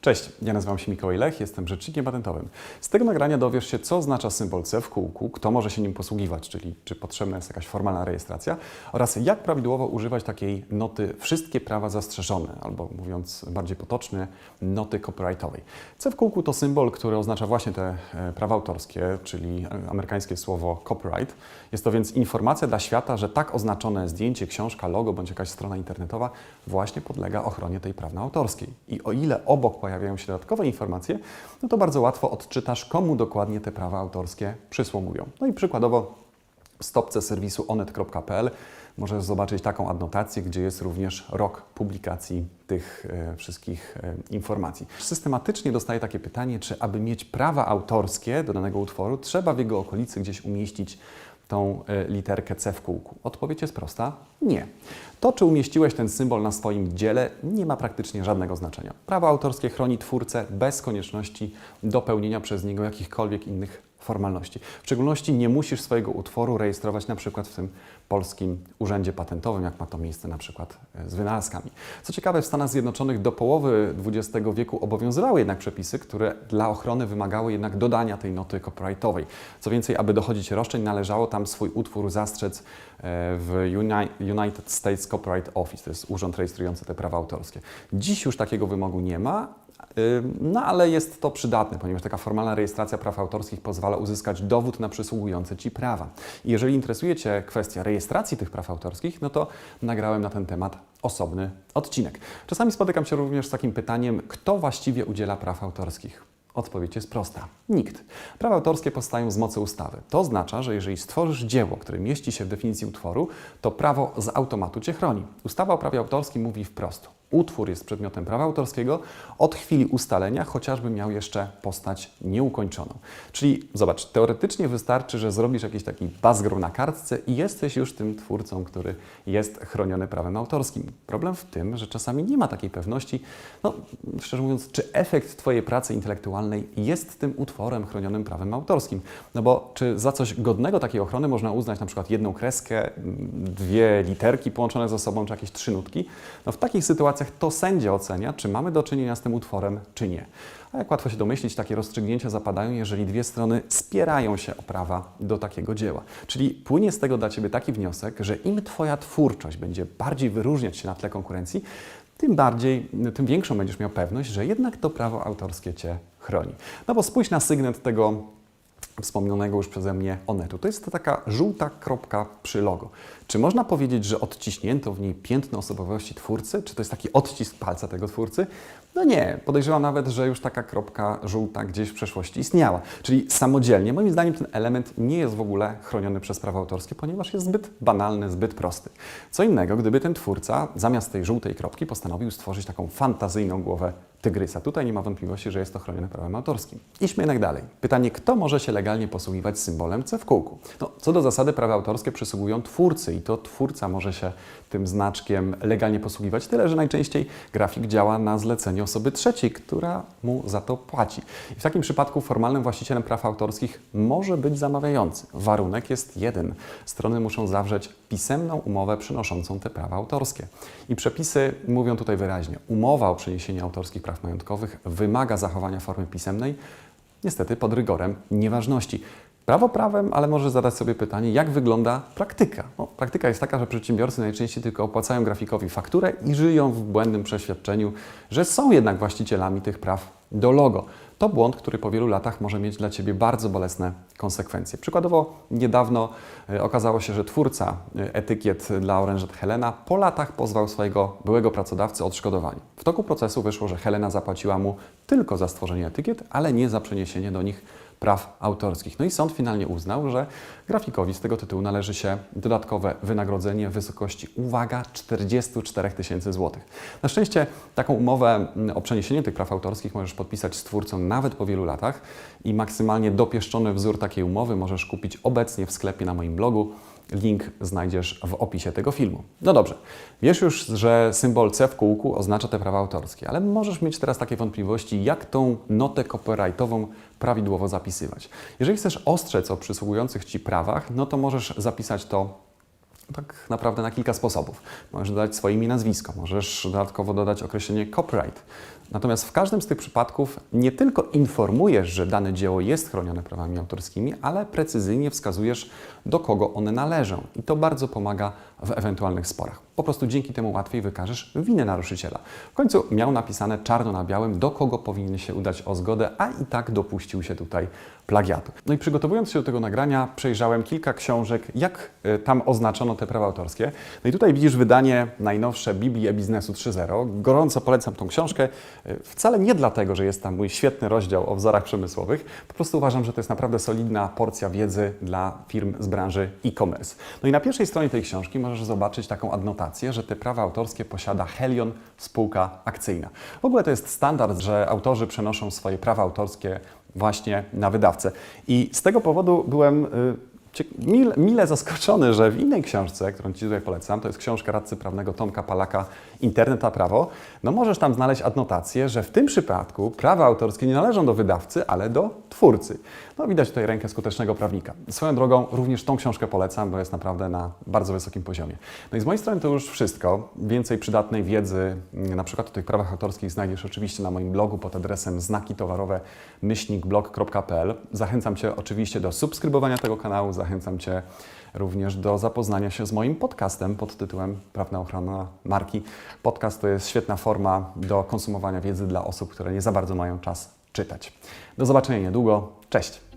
Cześć, ja nazywam się Mikołaj Lech, jestem rzecznikiem patentowym. Z tego nagrania dowiesz się, co oznacza symbol C w kółku, kto może się nim posługiwać, czyli czy potrzebna jest jakaś formalna rejestracja oraz jak prawidłowo używać takiej noty wszystkie prawa zastrzeżone, albo mówiąc bardziej potocznie, noty copyrightowej. C w kółku to symbol, który oznacza właśnie te e, prawa autorskie, czyli e, amerykańskie słowo copyright. Jest to więc informacja dla świata, że tak oznaczone zdjęcie, książka, logo bądź jakaś strona internetowa właśnie podlega ochronie tej prawna autorskiej. I o ile obok pojawiają się dodatkowe informacje, no to bardzo łatwo odczytasz, komu dokładnie te prawa autorskie przysługują. No i przykładowo w stopce serwisu onet.pl możesz zobaczyć taką adnotację, gdzie jest również rok publikacji tych e, wszystkich e, informacji. Systematycznie dostaję takie pytanie, czy aby mieć prawa autorskie do danego utworu, trzeba w jego okolicy gdzieś umieścić tą e, literkę C w kółku? Odpowiedź jest prosta: nie. To, czy umieściłeś ten symbol na swoim dziele, nie ma praktycznie żadnego znaczenia. Prawo autorskie chroni twórcę bez konieczności dopełnienia przez niego jakichkolwiek innych formalności. W szczególności nie musisz swojego utworu rejestrować na przykład w tym polskim urzędzie patentowym, jak ma to miejsce na przykład e, z wynalazkami. Co ciekawe, w Stanach Zjednoczonych do połowy XX wieku obowiązywały jednak przepisy, które dla ochrony wymagały jednak dodania tej noty copyrightowej. Co więcej, aby dochodzić roszczeń, należało tam swój utwór zastrzec e, w Uni- United States Copyright Office, to jest urząd rejestrujący te prawa autorskie. Dziś już takiego wymogu nie ma, no ale jest to przydatne, ponieważ taka formalna rejestracja praw autorskich pozwala uzyskać dowód na przysługujące Ci prawa. I jeżeli interesuje Cię kwestia rejestracji tych praw autorskich, no to nagrałem na ten temat osobny odcinek. Czasami spotykam się również z takim pytaniem, kto właściwie udziela praw autorskich? Odpowiedź jest prosta. Nikt. Prawa autorskie powstają z mocy ustawy. To oznacza, że jeżeli stworzysz dzieło, które mieści się w definicji utworu, to prawo z automatu Cię chroni. Ustawa o prawie autorskim mówi wprost. Utwór jest przedmiotem prawa autorskiego od chwili ustalenia, chociażby miał jeszcze postać nieukończoną. Czyli zobacz, teoretycznie wystarczy, że zrobisz jakiś taki bazgro na kartce i jesteś już tym twórcą, który jest chroniony prawem autorskim. Problem w tym, że czasami nie ma takiej pewności, no szczerze mówiąc, czy efekt Twojej pracy intelektualnej jest tym utworem chronionym prawem autorskim. No bo czy za coś godnego takiej ochrony można uznać na przykład jedną kreskę, dwie literki połączone ze sobą, czy jakieś trzy nutki? No w takich sytuacjach to sędzia ocenia, czy mamy do czynienia z tym utworem, czy nie. A jak łatwo się domyślić, takie rozstrzygnięcia zapadają, jeżeli dwie strony spierają się o prawa do takiego dzieła. Czyli płynie z tego dla Ciebie taki wniosek, że im Twoja twórczość będzie bardziej wyróżniać się na tle konkurencji, tym bardziej, tym większą będziesz miał pewność, że jednak to prawo autorskie Cię chroni. No bo spójrz na sygnet tego wspomnianego już przeze mnie Onetu. To jest to taka żółta kropka przy logo. Czy można powiedzieć, że odciśnięto w niej piętno osobowości twórcy? Czy to jest taki odcisk palca tego twórcy? No nie, podejrzewam nawet, że już taka kropka żółta gdzieś w przeszłości istniała. Czyli samodzielnie, moim zdaniem, ten element nie jest w ogóle chroniony przez prawo autorskie, ponieważ jest zbyt banalny, zbyt prosty. Co innego, gdyby ten twórca zamiast tej żółtej kropki postanowił stworzyć taką fantazyjną głowę tygrysa. Tutaj nie ma wątpliwości, że jest to chronione prawem autorskim. Idźmy jednak dalej. Pytanie, kto może się legalnie posługiwać symbolem C w kółku? No, co do zasady, prawa autorskie przysługują twórcy i to twórca może się tym znaczkiem legalnie posługiwać, tyle że najczęściej grafik działa na zlecenie osoby trzeciej, która mu za to płaci. I w takim przypadku formalnym właścicielem praw autorskich może być zamawiający. Warunek jest jeden. Strony muszą zawrzeć pisemną umowę przynoszącą te prawa autorskie. I przepisy mówią tutaj wyraźnie, umowa o przeniesienie autorskich praw majątkowych wymaga zachowania formy pisemnej, niestety pod rygorem nieważności. Prawo prawem, ale może zadać sobie pytanie, jak wygląda praktyka. No, praktyka jest taka, że przedsiębiorcy najczęściej tylko opłacają grafikowi fakturę i żyją w błędnym przeświadczeniu, że są jednak właścicielami tych praw do logo. To błąd, który po wielu latach może mieć dla Ciebie bardzo bolesne konsekwencje. Przykładowo niedawno e, okazało się, że twórca e, etykiet dla orężat Helena po latach pozwał swojego byłego pracodawcę o odszkodowanie. W toku procesu wyszło, że Helena zapłaciła mu tylko za stworzenie etykiet, ale nie za przeniesienie do nich praw autorskich. No i sąd finalnie uznał, że grafikowi z tego tytułu należy się dodatkowe wynagrodzenie w wysokości, uwaga, 44 tysięcy złotych. Na szczęście taką umowę mm, o przeniesienie tych praw autorskich możesz podpisać z twórcą nawet po wielu latach i maksymalnie dopieszczony wzór takiej umowy możesz kupić obecnie w sklepie na moim blogu. Link znajdziesz w opisie tego filmu. No dobrze, wiesz już, że symbol C w kółku oznacza te prawa autorskie, ale możesz mieć teraz takie wątpliwości, jak tą notę copyrightową prawidłowo zapisywać. Jeżeli chcesz ostrzec o przysługujących Ci prawach, no to możesz zapisać to tak naprawdę na kilka sposobów. Możesz dodać swoje imię i nazwisko, możesz dodatkowo dodać określenie copyright. Natomiast w każdym z tych przypadków nie tylko informujesz, że dane dzieło jest chronione prawami autorskimi, ale precyzyjnie wskazujesz, do kogo one należą. I to bardzo pomaga w ewentualnych sporach. Po prostu dzięki temu łatwiej wykażesz winę naruszyciela. W końcu miał napisane czarno na białym, do kogo powinien się udać o zgodę, a i tak dopuścił się tutaj plagiatu. No i przygotowując się do tego nagrania, przejrzałem kilka książek, jak y, tam oznaczono te prawa autorskie. No i tutaj widzisz wydanie najnowsze Biblia Biznesu 3.0. Gorąco polecam tą książkę. Y, Wcale nie dlatego, że jest tam mój świetny rozdział o wzorach przemysłowych. Po prostu uważam, że to jest naprawdę solidna porcja wiedzy dla firm z branży e-commerce. No i na pierwszej stronie tej książki możesz zobaczyć taką adnotację, że te prawa autorskie posiada Helion, spółka akcyjna. W ogóle to jest standard, że autorzy przenoszą swoje prawa autorskie właśnie na wydawcę. I z tego powodu byłem y, mile, mile zaskoczony, że w innej książce, którą Ci tutaj polecam, to jest książka radcy prawnego Tomka Palaka Internet a prawo, no możesz tam znaleźć adnotację, że w tym przypadku prawa autorskie nie należą do wydawcy, ale do twórcy. No widać tutaj rękę skutecznego prawnika. Swoją drogą również tą książkę polecam, bo jest naprawdę na bardzo wysokim poziomie. No i z mojej strony to już wszystko. Więcej przydatnej wiedzy, mm, na przykład o tych prawach autorskich znajdziesz oczywiście na moim blogu pod adresem znaki towarowe myślnikblog.pl. Zachęcam Cię oczywiście do subskrybowania tego kanału, zachęcam Cię również do zapoznania się z moim podcastem pod tytułem Prawna ochrona marki. Podcast to jest świetna forma do konsumowania wiedzy dla osób, które nie za bardzo mają czas czytać. Do zobaczenia niedługo. Cześć!